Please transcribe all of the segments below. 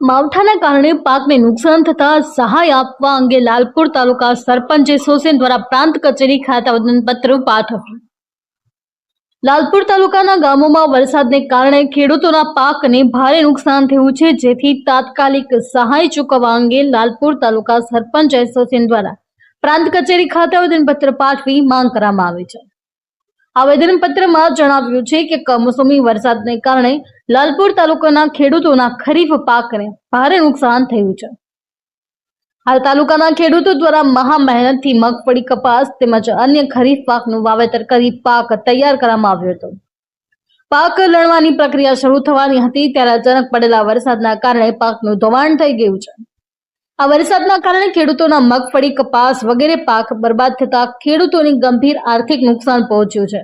માવઠાના કારણે પાકને નુકસાન થતા સહાય આપવા અંગે લાલપુર તાલુકા સરપંચ એસોસિએશન દ્વારા પ્રાંત કચેરી ખાતે આવેદનપત્ર પાઠવ્યું. લાલપુર તાલુકાના ગામોમાં વરસાદને કારણે ખેડૂતોના પાકને ભારે નુકસાન થયું છે, જેથી તાત્કાલિક સહાય ચૂકવવા અંગે લાલપુર તાલુકા સરપંચ એસોસિએશન દ્વારા પ્રાંત કચેરી ખાતે આવેદનપત્ર પાઠવી માંગ કરવામાં આવી છે. આવેદનપત્રમાં જણાવ્યું છે કે કમોસમી વરસાદને કારણે લાલપુર તાલુકાના ખેડૂતોના ખરીફ પાકને ભારે નુકસાન થયું છે. હાલ તાલુકાના ખેડૂતો દ્વારા મહા મહેનતથી મગફળી કપાસ તેમજ અન્ય ખરીફ પાકનું વાવેતર કરી પાક તૈયાર કરવામાં આવ્યો હતો. પાક લણવાની પ્રક્રિયા શરૂ થવાની હતી ત્યારે અચાનક પડેલા વરસાદના કારણે પાકનું ધોવાણ થઈ ગયું છે. આ વરસાદના કારણે ખેડૂતોના મગફળી કપાસ વગેરે પાક બરબાદ થતા ખેડૂતોને ગંભીર આર્થિક નુકસાન પહોંચ્યું છે.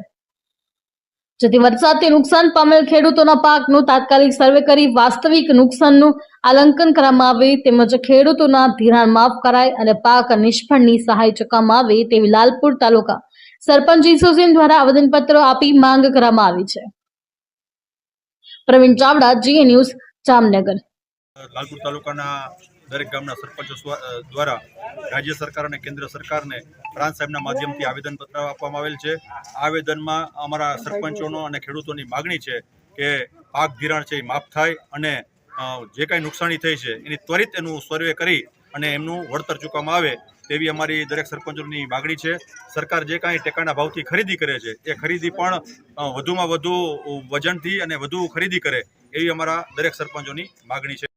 જેથી વરસાદથી નુકસાન પામેલ ખેડૂતોના પાકનું તાત્કાલિક સર્વે કરી વાસ્તવિક નુકસાનનું આલંકન કરવામાં આવે તેમજ ખેડૂતોના ધિરાણ માફ કરાય અને પાક નિષ્ફળની સહાય ચૂકવવામાં આવે તેવી લાલપુર તાલુકા સરપંચ એસોસિએશન દ્વારા આવેદનપત્રો આપી માંગ કરવામાં આવી છે. પ્રવીણ ચાવડા જીએ ન્યૂઝ જામનગર. લાલપુર તાલુકાના દરેક ગામના સરપંચો દ્વારા રાજ્ય સરકાર અને કેન્દ્ર સરકારને પ્રાંત સાહેબના માધ્યમથી આવેદનપત્ર આપવામાં આવેલ છે. આવેદનમાં અમારા સરપંચોનો અને ખેડૂતોની માગણી છે કે પાક ધિરાણ છે એ માફ થાય અને જે કાંઈ નુકસાની થઈ છે એની ત્વરિત એનું સર્વે કરી અને એમનું વળતર ચૂકવવામાં આવે તેવી અમારી દરેક સરપંચોની માગણી છે. સરકાર જે કાંઈ ટેકાના ભાવથી ખરીદી કરે છે એ ખરીદી પણ વધુમાં વધુ વજનથી અને વધુ ખરીદી કરે એવી અમારા દરેક સરપંચોની માગણી છે.